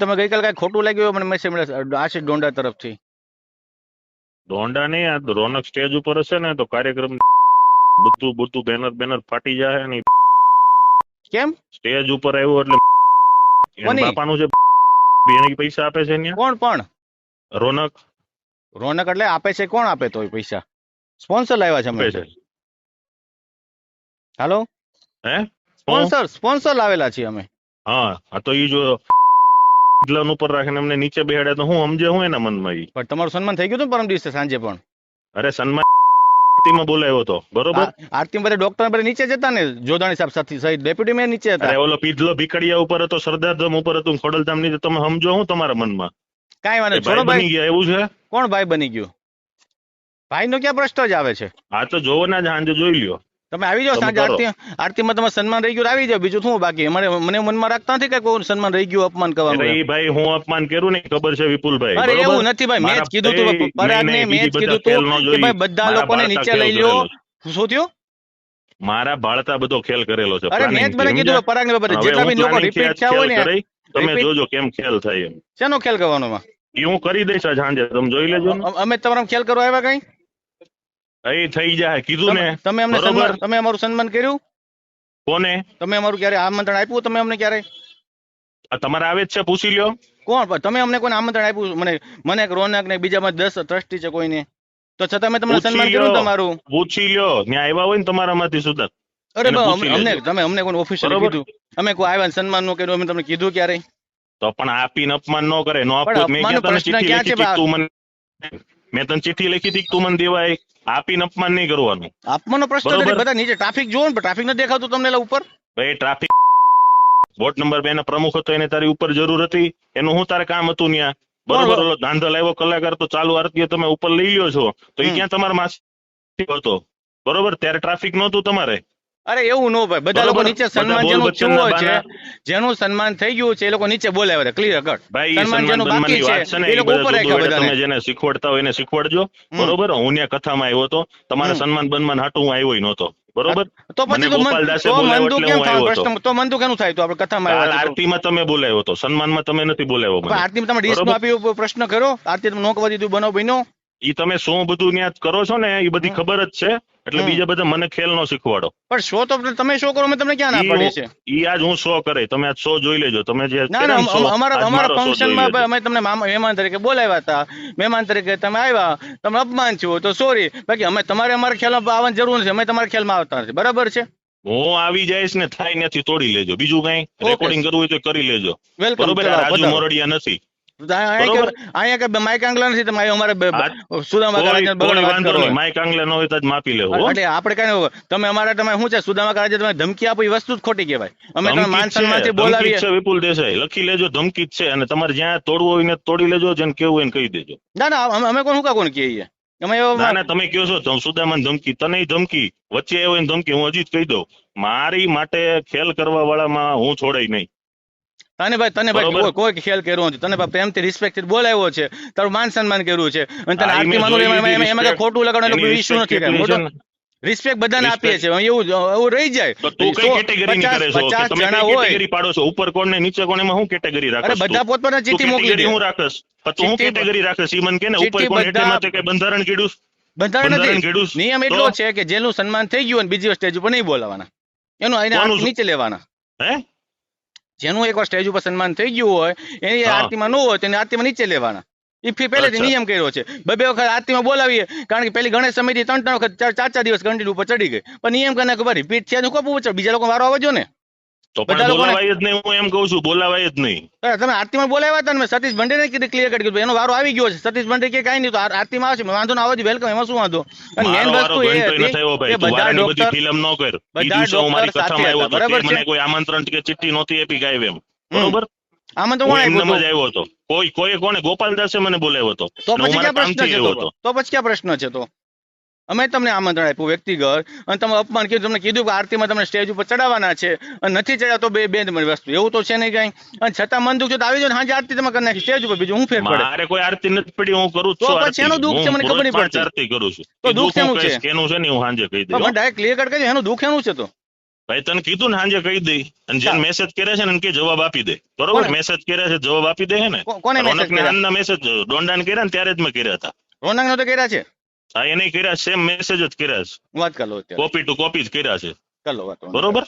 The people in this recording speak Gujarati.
તમે ગઈકાલે કઈ ખોટું લાગ્યું હોય મને મેસેજ મળે આશીષ ડોંડા તરફથી. દોંડા નહીં આ તો રોનક સ્ટેજ ઉપર હશે ને તો કાર્યક્રમ બધું બધું બેનર બેનર ફાટી જાય ને. કેમ? સ્ટેજ ઉપર આવ્યો એટલે એના કોની? બાપાનું છે એને પૈસા આપે છે અહીંયા કોણ પણ રોનક. રોનક એટલે આપે છે કોણ આપે તો પૈસા? સ્પોન્સર લાવ્યા છે આપે અમે છે. હાલો હે? હું? સ્પોન્સર સ્પોન્સર લાવેલા છીએ અમે. હા આ તો ઈ જો ગિલન ઉપર રાખીને અમને નીચે બેહાડ્યા તો હું સમજે હું એના મનમાં ઈ? પણ તમારું સન્માન થઈ ગયું હતું પરમ દિવસે સાંજે પણ? અરે સન્માન આરતીમાં બોલાયો હતો બરોબર? આરતીમાં બધા ડોક્ટર બધા નીચે જતા ને? જોધાણી સાહેબ સાથે સહિત ડેપ્યુટી મેયર નીચે હતા? ઓલો પીધલો ભીકડિયા ઉપર હતો સરદારધામ ઉપર હતું ખોડલધામ નીચે તમે સમજો હું તમારા મનમાં. કાંઈ વાંધો છોડો ભાઈ બની ગયા એવું છે? કોણ ભાઈ બની ગયું? ભાઈ નો ક્યાં પ્રશ્ન જ આવે છે? આ તો જોવો ના જ સાંજે જોઈ લ્યો. તમે આવી જાઓ સાંજે આરતી આરતીમાં તમારે સન્માન રહી ગયું આવી જાઓ. બીજું શું બાકી? મને મને મનમાં રાખતા નથી કે કોઈ સન્માન રહી ગયું અપમાન કરવાનું ઈ ભાઈ હું અપમાન કરું ને ખબર છે વિપુલભાઈ. અરે એવું નથી ભાઈ મેં જ કીધું તું પરાગને મેં જ કીધું તું કે ભાઈ બધા લોકોને નીચે લઈ લ્યો. શું થયું? મારા બાળતા બધો ખેલ કરેલો છે અરે મેં જ મને કીધું પરાગને બાબતે જેટલા બી લોકો રિપીટ થયા હોય ને તમે જોજો કેમ ખેલ થાય એમ. શેનો ખેલ કરવાનો માં હું કરી દઈશ સાંજે તમે જોઈ લેજો અમે તમારો ખેલ કરવા આવ્યા કઈ? એ થઈ જાય કીધું ને તમે અમને બરોબર. તમે અમારું સન્માન કર્યું? કોને? તમે અમારું ક્યારે આમંત્રણ આપ્યું તમે અમને ક્યારે? તમારે આવે જ છે પૂછી લ્યો. કોણ? પણ તમે અમને કોઈને આમંત્રણ આપ્યું? મને મને રોનક ને બીજામાં દસ ટ્રસ્ટી છે કોઈને. તો છતાં મેં તમને સન્માન કર્યું તમારું? પૂછી લ્યો. ત્યાં આવ્યા હોય ને તમારામાંથી સુધર અરે અમને તમે અમને કોઈ ઓફિસર કીધું. અમે કોઈ આવ્યા ને સન્માનનું કર્યું અમે તમને કીધું ક્યારે તો પણ આપીને અપમાન ન કરે નો આપવું મેં ક્યાં તમને ચિઠ્ઠી છે લખી તું મને? મેં તને ચિઠ્ઠી લખી હતી તું મને દેવાય આપીને અપમાન નહીં કરવાનું. આપવાનો પ્રશ્ન નથી બધા નીચે ટ્રાફિક જોવો ને ટ્રાફિક નથી દેખાતું તમને ઉપર? ભાઈ ટ્રાફિક વોર્ડ નંબર બે ના પ્રમુખ હતો એને તારી ઉપર જરૂર હતી. એનું શું તારે કામ હતું ત્યાં બરોબર? ધાંધો ઓલો આવ્યો કલાકાર તો ચાલુ આરતીએ તમે ઉપર લઈ લ્યો છો. તો એ ક્યાં તમારા માસી હતો? બરોબર? ત્યારે ટ્રાફિક નહોતું તમારે. અરે એવું નો ભાઈ બધા લોકો નીચે બધા સન્માન જેનું વચ્ચેના છે જેનું સન્માન થઈ ગયું છે એ લોકો નીચે બોલાવે છે ક્લિયર કટ ભાઈ એ સન્માન સન્માન જેનું બાકી છે, એ લોકો ઉપર બધા રાખ્યા જુદું તમે જેને શીખવાડતા હોય એને શીખવાડજો. બરોબર? હું ત્યાં કથામાં આવ્યો હતો તમારે સન્માન બનમાન હાટું હું આવ્યો નહોતો. બરોબર? તો પછી તો તો બોલાવ્યો કેમ થાય? પ્રશ્ન તો મંદુ કેનું થાય તો? આપણે કથામાં તો. આરતીમાં તમે બોલાવ્યો હતો. સન્માનમાં તમે નથી બોલાવ્યો આરતીમાં તમે ડીશ આપી પ્રશ્ન કર્યો? આરતી તમે કરવા દીધું બનો બન્યો ઈ તમે શું બધું ત્યાં કરો છો ને એ બધી ખબર જ છે. એટલે બીજા બધા મને ખેલ નો શીખવાડો. પણ શો તો તમે શો કરો તમને ક્યાં ના પડે છે? ઈ આજ હું શો કરે તમે આજ શો જોઈ લેજો. તમે જે ના અમારા અમારા ફંક્શનમાં અમે તમને મહેમાન તરીકે બોલાવ્યા હતા. મહેમાન તરીકે તમે આવ્યા. તમે અપમાન છો તો સોરી બાકી અમે તમારે અમારા ખ્યાલમાં આવવાની જરૂર નથી અમે તમારા ખ્યાલમાં આવતા નથી. બરાબર છે? હું આવી જઈશ ને થાય નથી તોડી લેજો. બીજું કઈ રેકોર્ડિંગ કરવું હોય તો કરી લેજો. બરોબર રાજુ મોરડિયા નથી. કોઈ તમે અમારા તમે શું છે સુદામા તમે ધમકી આપો એ વસ્તુ જ ખોટી કહેવાય. અમે તમે માન જ છે, સન્માનથી ધમકી જ બોલાવીએ. છે વિપુલ દેસાઈ. લખી લેજો ધમકી છે. અને તમારે જ્યાં તોડવું હોય ને તોડી લેજો જેને કેવું હોય ને કહી દેજો. ના ના અમે- કોણ કા કોણ કહીએ અમે ના ના તમે કહો છો સુદામાન ધમકી. તને ધમકી. વચ્ચે એવો ધમકી હું હજી જ કહી દઉં. મારી માટે ખેલ કરવા વાળામાં હું છોડાય નહીં. તને ભાઈ તને ભાઈ કોઈ- કોઈ ખેલ કર્યો નથી. તને ભાઈ પ્રેમથી રિસ્પેક્ટથી બોલાવ્યો છે. તારું માન સન્માન કર્યું છે. અને તને આરતી માનું એમાં- કઈ ખોટું લગાડવાનું કોઈ ઇશ્યુ નથી કાંઈ. રિસ્પેક્ટ બધાને આપીએ. છીએ. એવું એવું રહી જાય. તો તું કઈ કેટેગરી ની કરે છો? તમે જણા કેટેગરી પાડો છો? ઉપર કોણ ને નીચે કોણ? એમાં હું કેટેગરી અરે રાખસ બધા પોતપોતાના ચિઠ્ઠી મોકલી દે. હું રાખસ તો હું કેટેગરી રાખસ ઈ મને કે ને ઉપર કોણ એટલે બધા- કે બંધારણ કીધું બંધારણ બંધારણ નથી નિયમ એટલો છે કે જેનું સન્માન થઈ ગયું અને બીજી સ્ટેજ ઉપર નહીં બોલાવાના. એનું એને નીચે લેવાના. હે? જેનું એકવાર સ્ટેજ ઉપર સન્માન થઈ ગયું હોય એની. આરતીમાં ન હોય તેને આરતીમાં નીચે લેવાના. એ ફી પહેલેથી નિયમ કર્યો છે. બે બે વખત આરતીમાં બોલાવીએ કારણ કે પેલી ગણેશ સમિતિ ત્રણ ત્રણ વખત ચાર ચાર ચાર દિવસ કન્ટિન્યુ ઉપર ચડી ગઈ. પણ નિયમ કરીને કે રિપીટ થયા કોપ ઉપર બીજા લોકો વારો આવજો ને. તો પણ બોલાવાય જ નહીં હું એમ કહું છું બોલાવાય જ નહીં. તમે આરતીમાં બોલાવ્યા હતા ને સતીશ ભંડેને કીધું ક્લિયર કરી દીધું એનો વારો આવી ગયો છે. સતીશ ભંડે કે કાંઈ નહીં તો આરતીમાં આવશે. વાંધો ના આવજો વેલકમ એમાં શું વાંધો? અને મેન વસ્તુ એ હતી કે બધા બધી ડોક્ટર ફિલ્મ ન કર. બધા હું મારી કથામાં આવ્યો હતો. મને કોઈ આમંત્રણ કે ચિઠ્ઠી નહોતી આપી કાંઈ એમ. બરોબર? આમાં તો કોણ આવ્યું જ આવ્યો હતો. કોઈ કોઈ કોને ગોપાલદાસે મને બોલાવ્યો હતો. તો પછી ક્યાં પ્રશ્ન છે તો પછી ક્યાં પ્રશ્ન છે તો? અમે તમને આમંત્રણ આપ્યું વ્યક્તિગત. અને તમે અપમાન કીધું તમને કીધું કે આરતીમાં તમને સ્ટેજ ઉપર ચડાવવાના છે. અને નથી ચડ્યા તો બે બે વસ્તુ. એવું તો છે નહીં કઈ. અને છતાં મન દુઃખ છે તો આવી જાવ સાંજે આરતી તમે કરી નાખી સ્ટેજ ઉપર બીજું હું ફેર પડે? અરે કોઈ આરતી નથી પડી હું કરું તો પછી એનું દુઃખ છે મને ખબર નહીં પડતી. આરતી કરું છું. તો દુઃખ એનું છે? એનું છે ને હું સાંજે કહી દઉં પણ ડાયરેક્ટ ક્લિયર કરી એનું દુઃખ એનું છે તો? ભાઈ તને કીધું ને સાંજે કહી દઈ. અને જેને મેસેજ કરે છે ને કે જવાબ આપી દે. બરોબર? મેસેજ કરે છે જવાબ આપી દે ને? કોને મેસેજ કર્યા? મેસેજ ડોન્ડા કર્યા ને ત્યારે જ મેં કર્યા હતા. રોનક નો તો કર્યા છે. હા એને કર્યા સેમ મેસેજ જ કર્યા છે. વાત કરો કોપી ટુ કોપી જ કર્યા છે. ચાલો વાત બરોબર?